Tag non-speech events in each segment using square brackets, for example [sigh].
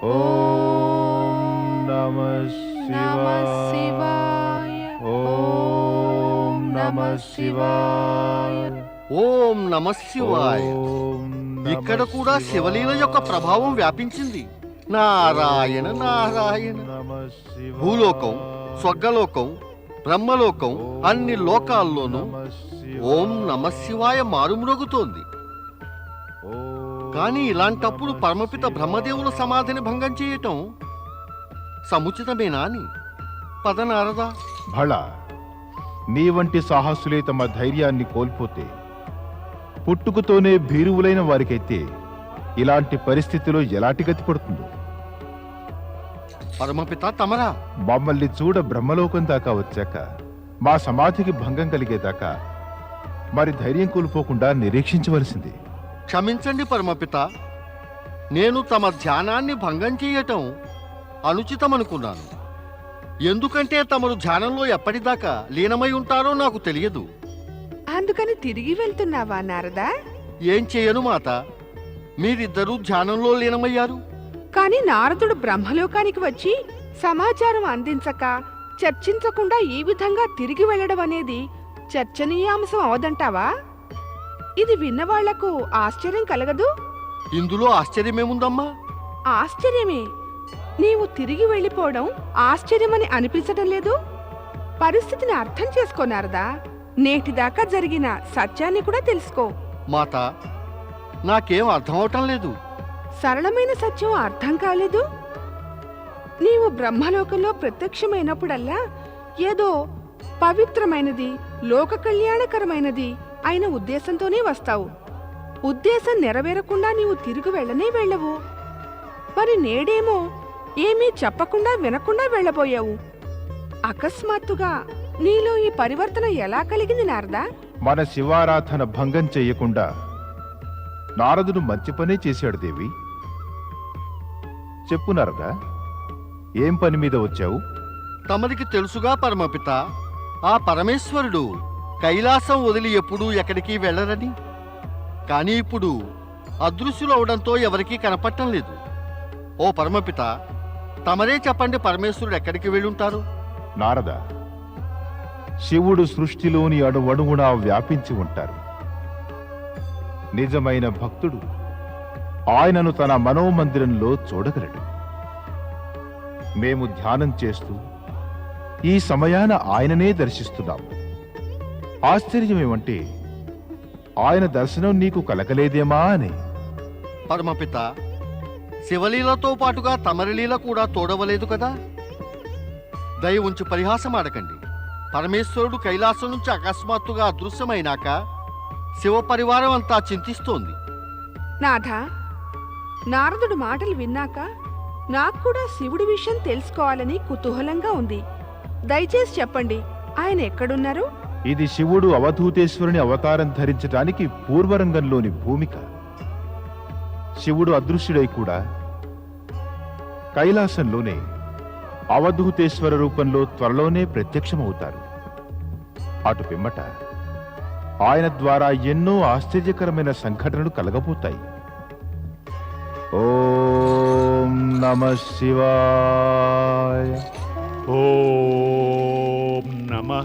ఓం నమ శివాయ ఓం నమ శివాయ ఓం నమ శివాయ ఓం నమః ఇక్కడ కూడా శివలీల యొక్క. ప్రభావం వ్యాపించింది నారాయణ నారాయణ. భూలోకం స్వర్గలోకం బ్రహ్మలోకం అన్ని లోకాల్లోనూ. ఓం నమ శివాయ మారుమ్రోగుతోంది కానీ ఇలాంటప్పుడు పరమపిత. బ్రహ్మదేవుల సమాధిని భంగం చేయటం సముచితమేనా అని? పదనారదా భళ నీ వంటి సాహసులే తమ ధైర్యాన్ని కోల్పోతే పుట్టుకతోనే భీరువులైన వారికైతే ఇలాంటి పరిస్థితిలో ఎలాంటి గతి పడుతుందో? పరమపిత తమరా? మమ్మల్ని చూడ బ్రహ్మలోకం దాకా వచ్చాక మా సమాధికి భంగం కలిగేదాకా మరి ధైర్యం కోల్పోకుండా నిరీక్షించవలసింది. క్షమించండి పరమపిత. నేను తమ ధ్యానాన్ని భంగం చేయటం అనుచితమనుకున్నాను. ఎందుకంటే తమరు ధ్యానంలో ఎప్పటిదాకా లీనమై ఉంటారో నాకు తెలియదు. అందుకని తిరిగి వెళ్తున్నావా నారదా? ఏం చేయను మాత. మీరిద్దరూ ధ్యానంలో లీనమయ్యారు. కాని నారదుడు బ్రహ్మలోకానికి వచ్చి సమాచారం అందించక చర్చించకుండా ఈ విధంగా తిరిగి వెళ్ళడం అనేది చర్చనీయాంశం అవదంటావా? ఇది విన్నవాళ్ళకు ఆశ్చర్యం కలగదు? ఇందులో ఆశ్చర్యమేముందమ్మా? ఆశ్చర్యమే. నీవు తిరిగి వెళ్ళిపోవడం ఆశ్చర్యమని అనిపించటం లేదు? పరిస్థితిని అర్థం చేసుకోనారదా నేటిదాకా జరిగిన సత్యాన్ని కూడా తెలుసుకో. మాత నాకేం అర్థం అవటం లేదు. సరళమైన సత్యం అర్థం కాలేదు? నీవు బ్రహ్మలోకంలో ప్రత్యక్షమైనప్పుడల్లా ఏదో పవిత్రమైనది లోక కళ్యాణకరమైనది అయిన ఉద్దేశంతోనే వస్తావు. ఉద్దేశం నెరవేరకుండా నీవు తిరిగి వెళ్ళనే వెళ్ళవు. మరి నేడేమో ఏమీ చెప్పకుండా వినకుండా వెళ్ళబోయావు. అకస్మాత్తుగా నీలో ఈ పరివర్తన ఎలా కలిగింది నారదా? మన శివారాధన భంగం చెయ్యకుండా నారదుడు మంచి పనే చేశాడు దేవి. చెప్పు నారదా ఏం పని మీద వచ్చావు? తమరికి తెలుసుగా పరమపిత ఆ పరమేశ్వరుడు కైలాసం వదిలి ఎప్పుడూ ఎక్కడికి వెళ్ళరని. కానీ ఇప్పుడు అదృశ్యులవడంతో ఎవరికీ కనపడటం లేదు. ఓ పరమపిత తమరే చెప్పండి పరమేశ్వరుడు ఎక్కడికి వెళ్ళుంటారు? నారద శివుడు సృష్టిలోని అడువడుగునా వ్యాపించి ఉంటారు. నిజమైన భక్తుడు ఆయనను తన మనోమందిరంలో చూడగలడు. మేము ధ్యానం చేస్తూ ఈ సమయాన ఆయననే దర్శిస్తున్నాము. ఆశ్చర్యమేమంటే ఆయన దర్శనం నీకు కలగలేదేమా అని. పరమపిత శివలీలతో పాటుగా తమరిలీల కూడా తోడవలేదు కదా? దయ ఉంచి పరిహాసం ఆడకండి. పరమేశ్వరుడు కైలాసం నుంచి అకస్మాత్తుగా అదృశ్యమైనాక శివ పరివారం అంతా చింతిస్తోంది. నాథ నారదుడు మాటలు విన్నాక నాకు కూడా శివుడి విషయం తెలుసుకోవాలని కుతూహలంగా ఉంది. దయచేసి చెప్పండి ఆయన ఎక్కడున్నారు? ఇది శివుడు అవధూతేశ్వరుని అవతారం ధరించడానికి పూర్వరంగంలోని భూమిక. శివుడు అదృశ్యుడై కూడా కైలాసంలోనే అవధూతేశ్వర రూపంలో త్వరలోనే ప్రత్యక్షమవుతారు. అటు పిమ్మట ఆయన ద్వారా ఎన్నో ఆశ్చర్యకరమైన సంఘటనలు కలగబోతాయి. ఓం నమ శివాయ. ఓం నమ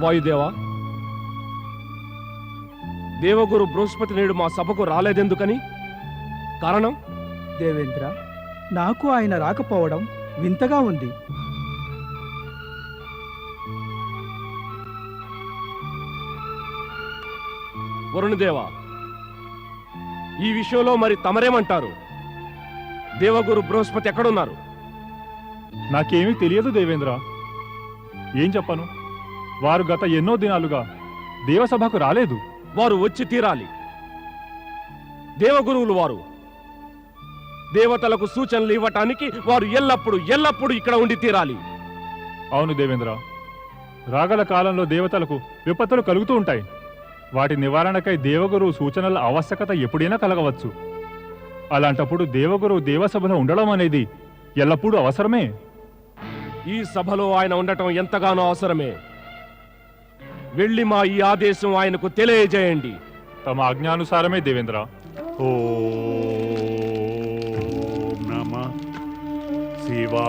వాయుదేవా? దేవగురు బృహస్పతి నేడు మా సభకు రాలేదెందుకని? కారణం? దేవేంద్ర నాకు ఆయన రాకపోవడం వింతగా ఉంది. వరుణదేవ ఈ విషయంలో మరి తమరేమంటారు? దేవగురు బృహస్పతి ఎక్కడున్నారు? నాకేమీ తెలియదు దేవేంద్ర. ఏం చెప్పను? వారు గత ఎన్నో దినాలుగా దేవసభకు రాలేదు. వారు వచ్చి తీరాలి. దేవగురువులు వారు. దేవతలకు సూచనలు ఇవ్వటానికి వారు ఎల్లప్పుడు ఎల్లప్పుడు ఇక్కడ ఉండి తీరాలి. అవును దేవేంద్ర. రాగల కాలంలో దేవతలకు విపత్తులు కలుగుతూ ఉంటాయి. వాటి నివారణకై దేవగురు సూచనల ఆవశ్యకత ఎప్పుడైనా కలగవచ్చు. అలాంటప్పుడు దేవగురు దేవసభలో ఉండడం అనేది ఎల్లప్పుడూ అవసరమే. ఈ సభలో ఆయన ఉండటం ఎంతగానో అవసరమే. వెళ్ళి మా ఈ ఆదేశం ఆయనకు తెలియజేయండి. తమ ఆజ్ఞానుసారమే దేవేంద్ర. ఓ నమ శివా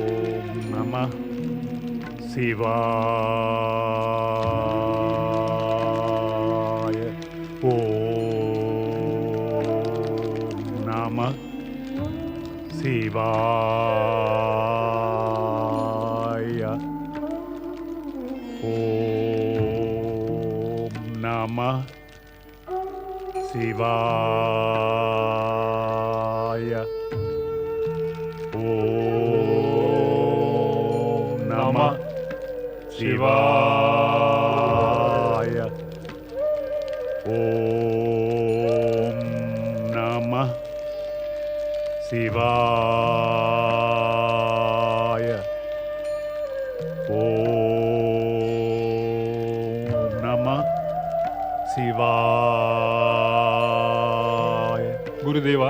ఓం నమ శివా శివాయ ఓం నమ శివాయ ఓం నమ శివాయ శివాయ ఓం నమ శివాయ గురుదేవ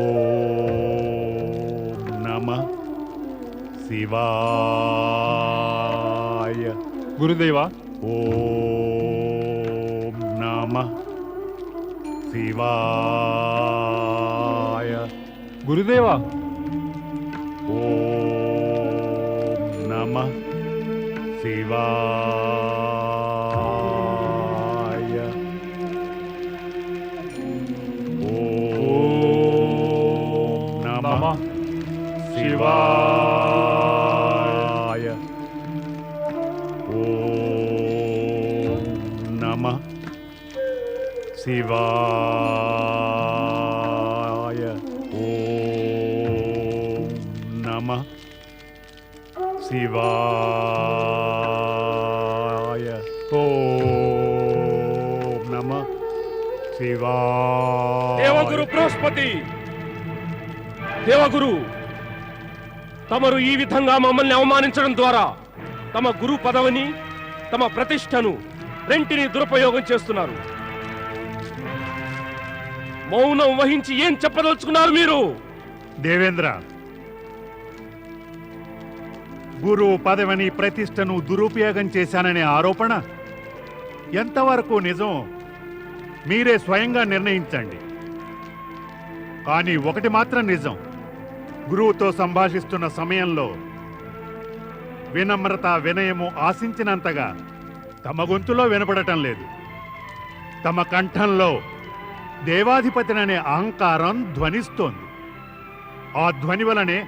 ఓం నమ శివాయ గురుదేవ ఓం నమ శివాయ గురుదేవ. ఓం నమ శివాయ. ఓం నమ శివాయ. ఓం నమ శివాయ. శివాయ. ఓం నమ శివాయ. దేవగురు బృహస్పతి దేవగురు తమరు ఈ విధంగా మమ్మల్ని అవమానించడం ద్వారా తమ గురు పదవిని తమ ప్రతిష్టను రెంటిని దురుపయోగం చేస్తున్నారు. మౌనం వహించి ఏం చెప్పదలుచుకున్నారు మీరు? దేవేంద్ర గురువు పదవిని ప్రతిష్టను దురుపయోగం చేశాననే ఆరోపణ? ఎంతవరకు నిజం? మీరే స్వయంగా నిర్ణయించండి. కానీ ఒకటి మాత్రం నిజం. గురువుతో సంభాషిస్తున్న సమయంలో వినమ్రత వినయము ఆశించినంతగా తమ గొంతులో వినపడటం లేదు. తమ కంఠంలో దేవాధిపతిననే అహంకారం ధ్వనిస్తోంది. ఆ ధ్వని వలనే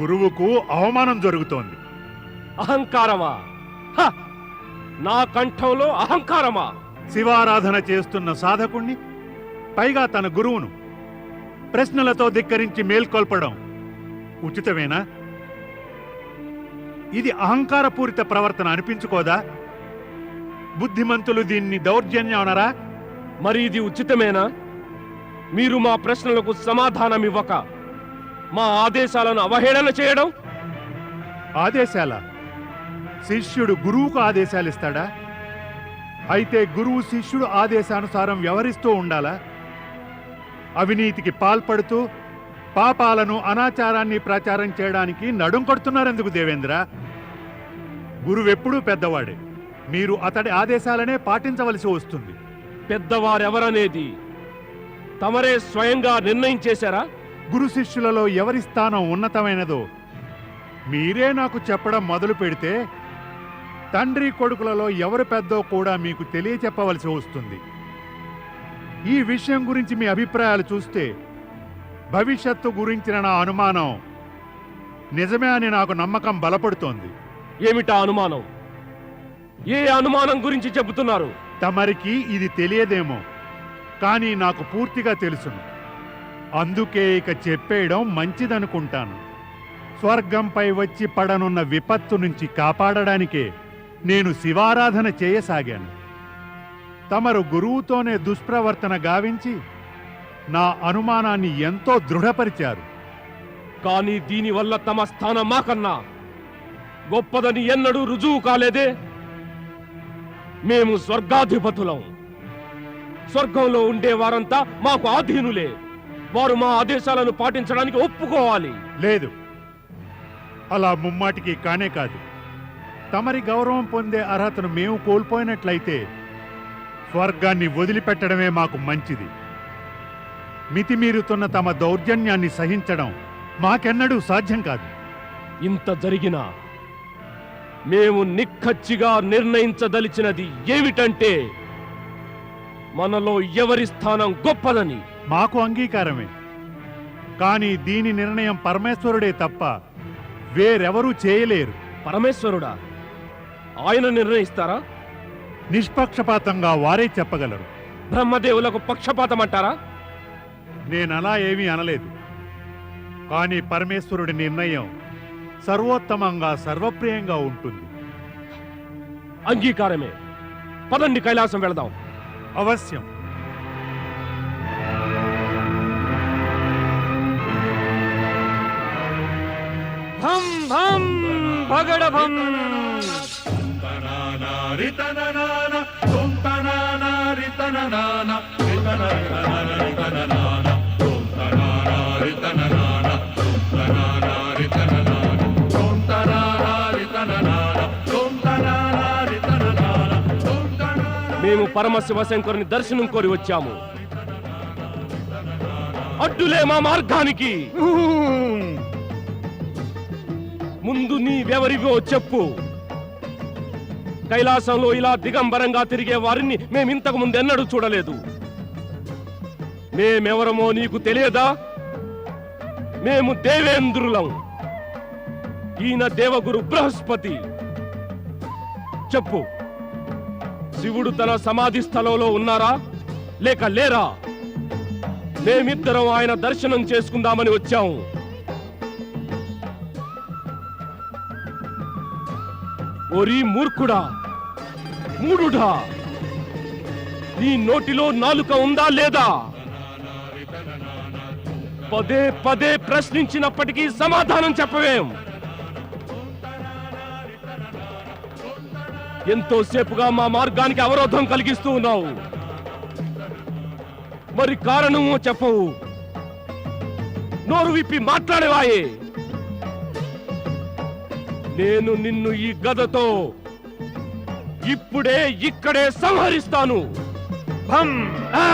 గురువుకు అవమానం జరుగుతోంది. అహంకారమా? హ! నా కంఠంలో అహంకారమా? శివారాధన చేస్తున్న సాధకుణ్ణి పైగా తన గురువును ప్రశ్నలతో ధిక్కరించి మేల్కొల్పడం ఉచితమేనా? ఇది అహంకారపూరిత ప్రవర్తన అనిపించుకోదా? బుద్ధిమంతులు దీన్ని దౌర్జన్యం అనరా మరి ఇది ఉచితమేనా? మీరు మా ప్రశ్నలకు సమాధానం ఇవ్వక మా ఆదేశాలను అవహేళన చేయడం? ఆదేశాల. శిష్యుడు గురువుకు ఆదేశాలు ఇస్తాడా? అయితే గురువు శిష్యుడు ఆదేశానుసారం వ్యవహరిస్తూ ఉండాలా? అవినీతికి పాల్పడుతూ పాపాలను అనాచారాన్ని ప్రచారం చేయడానికి నడుం కొడుతున్నారెందుకు దేవేంద్ర? గురువెప్పుడూ పెద్దవాడే. మీరు అతడి ఆదేశాలనే పాటించవలసి వస్తుంది. పెద్దవారెవరనేది? తమరే స్వయంగా నిర్ణయం చేశారా? గురు శిష్యులలో ఎవరి స్థానం ఉన్నతమైనదో మీరే నాకు చెప్పడం మొదలు పెడితే తండ్రి కొడుకులలో ఎవరు పెద్దో కూడా మీకు తెలియచెప్పవలసి వస్తుంది. ఈ విషయం గురించి మీ అభిప్రాయాలు చూస్తే భవిష్యత్తు గురించిన నా అనుమానం నిజమే అని నాకు నమ్మకం బలపడుతోంది. ఏమిటా అనుమానం? ఏ అనుమానం గురించి చెబుతున్నారు? తమరికి ఇది తెలియదేమో కానీ నాకు పూర్తిగా తెలుసును. అందుకే ఇక చెప్పేయడం మంచిదనుకుంటాను. స్వర్గంపై వచ్చి పడనున్న విపత్తు నుంచి కాపాడడానికే నేను శివారాధన చేయసాగాను. తమరు గురువుతోనే దుష్ప్రవర్తన గావించి నా అనుమానాన్ని ఎంతో దృఢపరిచారు. కానీ దీనివల్ల తమ స్థానం మాకన్నా గొప్పదని ఎన్నడూ రుజువు కాలేదే? మేము స్వర్గాధిపతులం. స్వర్గంలో ఉండే వారంతా మాకు ఆధీనులే. వారు మా ఆదేశాలను పాటించడానికి ఒప్పుకోవాలి. లేదు. అలా ముమ్మాటికి కానే కాదు. తమరి గౌరవం పొందే అర్హతను మేము కోల్పోయినట్లయితే స్వర్గాన్ని వదిలిపెట్టడమే మాకు మంచిది. మితిమీరుతున్న తమ దౌర్జన్యాన్ని సహించడం మాకెన్నడూ సాధ్యం కాదు. ఇంత జరిగినా మేము నిక్కచ్చిగా నిర్ణయించదలిచినది ఏమిటంటే మనలో ఎవరి స్థానం గొప్పదని. మాకు అంగీకారమే. కానీ దీని నిర్ణయం పరమేశ్వరుడే తప్ప వేరెవరూ చేయలేరు. పరమేశ్వరుడా? ఆయన నిర్ణయిస్తారా? నిష్పక్షపాతంగా వారే చెప్పగలరు. బ్రహ్మదేవులకు పక్షపాతం అంటారా నేనలా ఏమీ అనలేదు. కానీ పరమేశ్వరుడి నిర్ణయం సర్వోత్తమంగా సర్వప్రియంగా ఉంటుంది. అంగీకారమే. పదండి కైలాసం వెళదాం. అవశ్యం. భగడభం మేము పరమశివ శంకరుని దర్శనం కోరి వచ్చాము. అడ్డులే మా మార్గానికి. ముందు నీవెవరివో చెప్పు. కైలాసంలో ఇలా దిగంబరంగా తిరిగే వారిని మేమింతకు ముందు ఎన్నడూ చూడలేదు. మేమెవరమో నీకు తెలియదా? మేము దేవేంద్రులం. ఈయన దేవగురు బృహస్పతి. చెప్పు. శివుడు తన సమాధి స్థలంలో ఉన్నారా? లేక లేరా? మేమిద్దరం ఆయన దర్శనం చేసుకుందామని వచ్చాము ఓరి మూర్ఖుడా మూడుడా నీ నోటిలో నాలుక ఉందా లేదా? పదే పదే ప్రశ్నించినప్పటికీ సమాధానం చెప్పవేం? ఎంతో సేపుగా మా మార్గానికి అవరోధం కలిగిస్తూ ఉన్నావు. మరి కారణము చెప్పవు. నోరు విప్పి మాట్లాడేవాయే. నేను నిన్ను ఈ గదతో ఇప్పుడే ఇక్కడే సంహరిస్తాను భం! ఆ!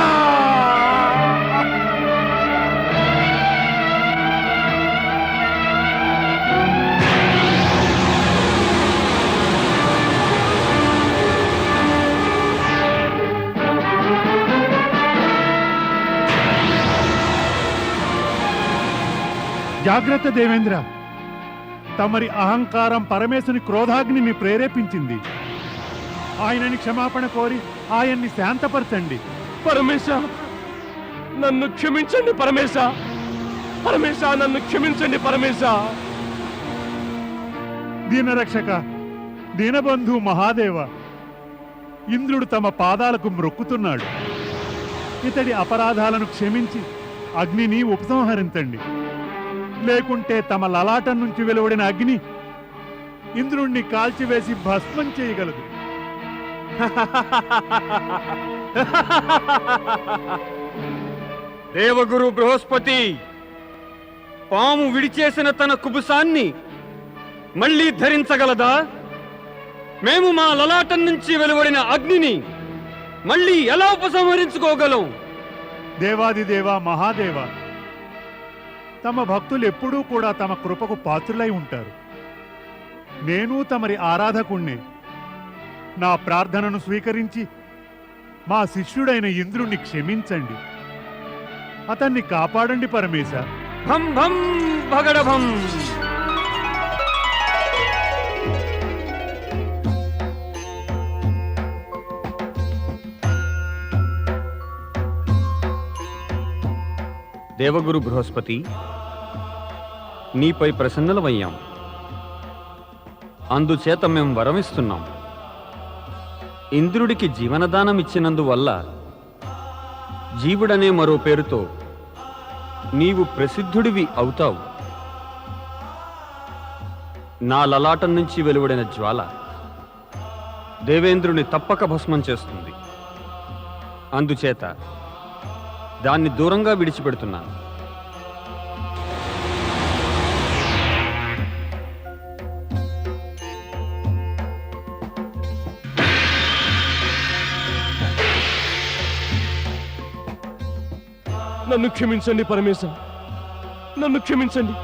జాగ్రత్త దేవేంద్ర తమరి అహంకారం పరమేశుని క్రోధాగ్నిని ప్రేరేపించింది. ఆయనని క్షమాపణ కోరి ఆయన్ని శాంతపరచండి. పరమేశ నన్ను క్షమించండి పరమేశ. పరమేశ నన్ను క్షమించండి పరమేశ. దీనరక్షక దీనబంధు మహాదేవ ఇంద్రుడు తమ పాదాలకు మ్రొక్కుతున్నాడు. ఇతడి అపరాధాలను క్షమించి అగ్నిని ఉపసంహరించండి. లేకుంటే తమ లలాటం నుంచి వెలువడిన అగ్ని ఇంద్రుణ్ణి కాల్చివేసి భస్మం చేయగలదు. [laughs] దేవగురు బృహస్పతి పాము విడిచేసిన తన కుబుసాన్ని మళ్ళీ ధరించగలదా? మేము మా లలాటం నుంచి వెలువడిన అగ్నిని మళ్ళీ ఎలా ఉపసంహరించుకోగలం? దేవాదిదేవ మహాదేవ తమ భక్తులు ఎప్పుడూ కూడా తమ కృపకు పాత్రులై ఉంటారు. నేను తమరి ఆరాధకుణ్ణే. నా ప్రార్థనను స్వీకరించి మా శిష్యుడైన ఇంద్రుణ్ణి క్షమించండి. అతన్ని కాపాడండి పరమేశ. భం భం భగడభం దేవగురు బృహస్పతి నీపై ప్రసన్నలమయ్యాం. అందుచేత మేము వరమిస్తున్నాం. ఇంద్రుడికి జీవనదానం ఇచ్చినందువల్ల జీవుడనే మరో పేరుతో నీవు ప్రసిద్ధుడివి అవుతావు. నా లలాటం నుంచి వెలువడిన జ్వాల దేవేంద్రుని తప్పక భస్మం చేస్తుంది. అందుచేత దాన్ని దూరంగా విడిచిపెడుతున్నాను నన్ను క్షమించండి పరమేశ నన్ను క్షమించండి.